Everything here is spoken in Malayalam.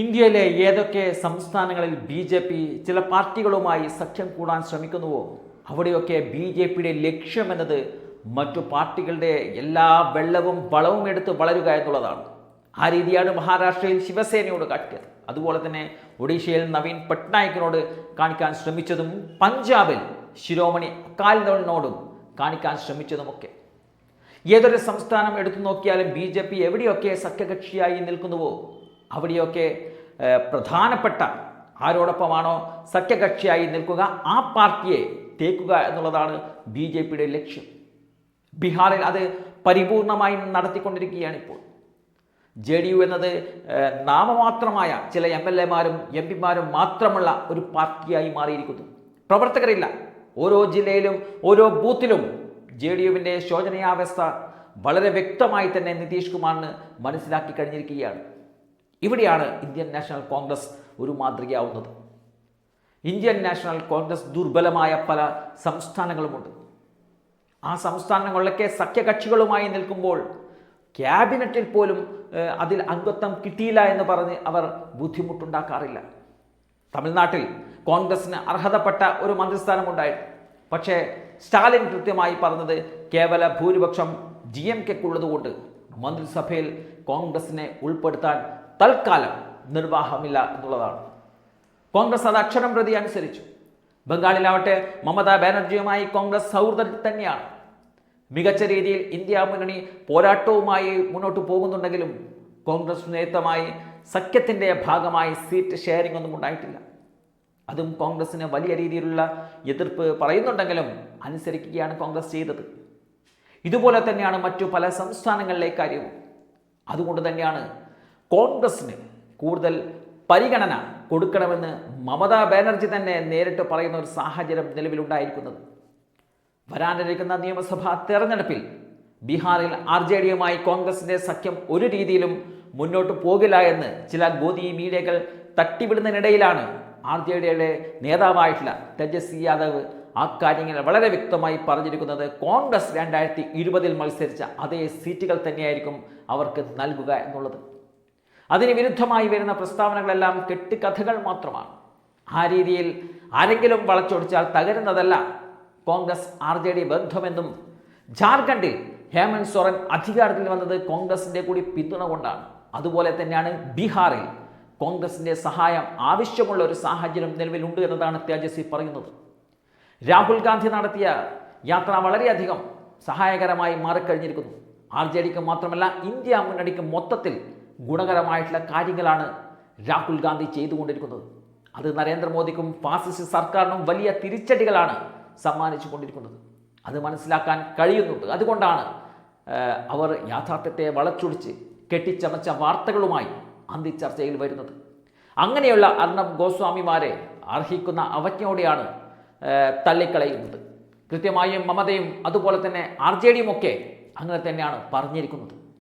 ഇന്ത്യയിലെ ഏതൊക്കെ സംസ്ഥാനങ്ങളിൽ ബി ജെ പി ചില പാർട്ടികളുമായി സഖ്യം കൂടാൻ ശ്രമിക്കുന്നുവോ അവിടെയൊക്കെ ബി ജെ പിയുടെ ലക്ഷ്യമെന്നത് മറ്റു പാർട്ടികളുടെ എല്ലാ വെള്ളവും വളവും എടുത്ത് വളരുക എന്നുള്ളതാണ്. ആ രീതിയാണ് മഹാരാഷ്ട്രയിൽ ശിവസേനയോട് കാട്ടിയത്. അതുപോലെ തന്നെ ഒഡീഷയിൽ നവീൻ പട്നായിക്കിനോട് കാണിക്കാൻ ശ്രമിച്ചതും പഞ്ചാബിൽ ശിരോമണി അക്കാലിനോടും കാണിക്കാൻ ശ്രമിച്ചതുമൊക്കെ. ഏതൊരു സംസ്ഥാനം എടുത്തു നോക്കിയാലും ബി ജെ പി എവിടെയൊക്കെ സഖ്യകക്ഷിയായി നിൽക്കുന്നുവോ അവിടെയൊക്കെ പ്രധാനപ്പെട്ട ആരോടൊപ്പമാണോ സഖ്യകക്ഷിയായി നിൽക്കുക ആ പാർട്ടിയെ തേക്കുക എന്നുള്ളതാണ് ബി ജെ പിയുടെ ലക്ഷ്യം. ബീഹാറിൽ അത് പരിപൂർണമായും നടത്തിക്കൊണ്ടിരിക്കുകയാണ് ഇപ്പോൾ ജെ ഡി യു എന്നത് നാമമാത്രമായ ചില എം എൽ എമാരും എം പിമാരും മാത്രമുള്ള ഒരു പാർട്ടിയായി മാറിയിരിക്കുന്നു. പ്രവർത്തകരില്ല. ഓരോ ജില്ലയിലും ഓരോ ബൂത്തിലും ജെ ഡി യുവിന്റെ ശോചനീയാവസ്ഥ വളരെ വ്യക്തമായി തന്നെ നിതീഷ് കുമാറിന് മനസ്സിലാക്കി കഴിഞ്ഞിരിക്കുകയാണ്. ഇവിടെയാണ് ഇന്ത്യൻ നാഷണൽ കോൺഗ്രസ് ഒരു മാതൃകയാവുന്നത്. ഇന്ത്യൻ നാഷണൽ കോൺഗ്രസ് ദുർബലമായ പല സംസ്ഥാനങ്ങളുമുണ്ട്. ആ സംസ്ഥാനങ്ങളിലൊക്കെ സഖ്യകക്ഷികളുമായി നിൽക്കുമ്പോൾ ക്യാബിനറ്റിൽ പോലും അതിൽ അംഗത്വം കിട്ടിയില്ല എന്ന് പറഞ്ഞ് അവർ ബുദ്ധിമുട്ടുണ്ടാക്കാറില്ല. തമിഴ്നാട്ടിൽ കോൺഗ്രസിന് അർഹതപ്പെട്ട ഒരു മന്ത്രിസ്ഥാനം ഉണ്ടായിരുന്നു പക്ഷേ സ്റ്റാലിൻ കൃത്യമായി പറഞ്ഞത് കേവല ഭൂരിപക്ഷം ജി എം കെക്കുള്ളതുകൊണ്ട് മന്ത്രിസഭയിൽ കോൺഗ്രസിനെ ഉൾപ്പെടുത്താൻ തൽക്കാലം നിർവാഹമില്ല എന്നുള്ളതാണ്. കോൺഗ്രസ് അത് അക്ഷരം പ്രതി അനുസരിച്ചു. ബംഗാളിലാവട്ടെ മമതാ ബാനർജിയുമായി കോൺഗ്രസ് സൗഹൃദം തന്നെയാണ്. മികച്ച രീതിയിൽ ഇന്ത്യ മുന്നണി പോരാട്ടവുമായി മുന്നോട്ട് പോകുന്നുണ്ടെങ്കിലും കോൺഗ്രസ് നേതൃത്വമായി സഖ്യത്തിന്റെ ഭാഗമായി സീറ്റ് ഷെയറിംഗ് ഒന്നും ഉണ്ടായിട്ടില്ല. അതും കോൺഗ്രസ്സിന് വലിയ രീതിയിലുള്ള എതിർപ്പ് പറയുന്നുണ്ടെങ്കിലും അനുസരിക്കുകയാണ് കോൺഗ്രസ് ചെയ്തത്. ഇതുപോലെ തന്നെയാണ് മറ്റു പല സംസ്ഥാനങ്ങളിലെ കാര്യവും. അതുകൊണ്ട് തന്നെയാണ് കോൺഗ്രസിന് കൂടുതൽ പരിഗണന കൊടുക്കണമെന്ന് മമതാ ബാനർജി തന്നെ നേരിട്ട് പറയുന്ന ഒരു സാഹചര്യം നിലവിലുണ്ടായിരിക്കുന്നത്. വരാനിരിക്കുന്ന നിയമസഭാ തെരഞ്ഞെടുപ്പിൽ ബീഹാറിൽ ആർ ജെ ഡിയുമായി കോൺഗ്രസിന്റെ സഖ്യം ഒരു രീതിയിലും മുന്നോട്ട് പോകില്ല എന്ന് ചില ഗോദി മീഡിയകൾ തട്ടിവിടുന്നതിനിടയിലാണ് ആർ ജെ ഡിയുടെ നേതാവായിട്ടുള്ള തേജസ്വി യാദവ് ആ കാര്യങ്ങൾ വളരെ വ്യക്തമായി പറഞ്ഞിരിക്കുന്നത്. കോൺഗ്രസ് രണ്ടായിരത്തി ഇരുപതിൽ മത്സരിച്ച അതേ സീറ്റുകൾ തന്നെയായിരിക്കും അവർക്ക് നൽകുക എന്നുള്ളത്. അതിന് വിരുദ്ധമായി വരുന്ന പ്രസ്താവനകളെല്ലാം കെട്ടുകഥകൾ മാത്രമാണ്. ആ രീതിയിൽ ആരെങ്കിലും വളച്ചൊടിച്ചാൽ തകരുന്നതല്ല കോൺഗ്രസ് ആർ ജെ ഡി ബന്ധമെന്നും ജാർഖണ്ഡിൽ ഹേമന്ത് സോറൻ അധികാരത്തിൽ വന്നത് കോൺഗ്രസിന്റെ കൂടി പിന്തുണ കൊണ്ടാണ്. അതുപോലെ തന്നെയാണ് ബീഹാറിൽ കോൺഗ്രസിന്റെ സഹായം ആവശ്യമുള്ള ഒരു സാഹചര്യം നിലവിലുണ്ട് എന്നതാണ് തേജസ്വി പറയുന്നത്. രാഹുൽ ഗാന്ധി നടത്തിയ യാത്ര വളരെയധികം സഹായകരമായി മാറിക്കഴിഞ്ഞിരിക്കുന്നു. ആർ ജെ ഡിക്ക് മാത്രമല്ല ഇന്ത്യ മുന്നണിക്ക് മൊത്തത്തിൽ ഗുണകരമായിട്ടുള്ള കാര്യങ്ങളാണ് രാഹുൽ ഗാന്ധി ചെയ്തുകൊണ്ടിരിക്കുന്നത്. അത് നരേന്ദ്രമോദിക്കും ഫാസിസ്റ്റ് സർക്കാരിനും വലിയ തിരിച്ചടികളാണ് സമ്മാനിച്ചു കൊണ്ടിരിക്കുന്നത് അത് മനസ്സിലാക്കാൻ കഴിയുന്നുണ്ട്. അതുകൊണ്ടാണ് അവർ യാഥാർത്ഥ്യത്തെ വളച്ചൊടിച്ച് കെട്ടിച്ചമച്ച വാർത്തകളുമായി അന്തിച്ചർച്ചയിൽ വരുന്നത്. അങ്ങനെയുള്ള അർണബ് ഗോസ്വാമിമാരെ അർഹിക്കുന്ന അവജ്ഞയോടെയാണ് തള്ളിക്കളയുന്നത്. കൃത്യമായും മമതയും അതുപോലെ തന്നെ ആർ ജെ ഡിയും ഒക്കെ അങ്ങനെ തന്നെയാണ് പറഞ്ഞിരിക്കുന്നത്.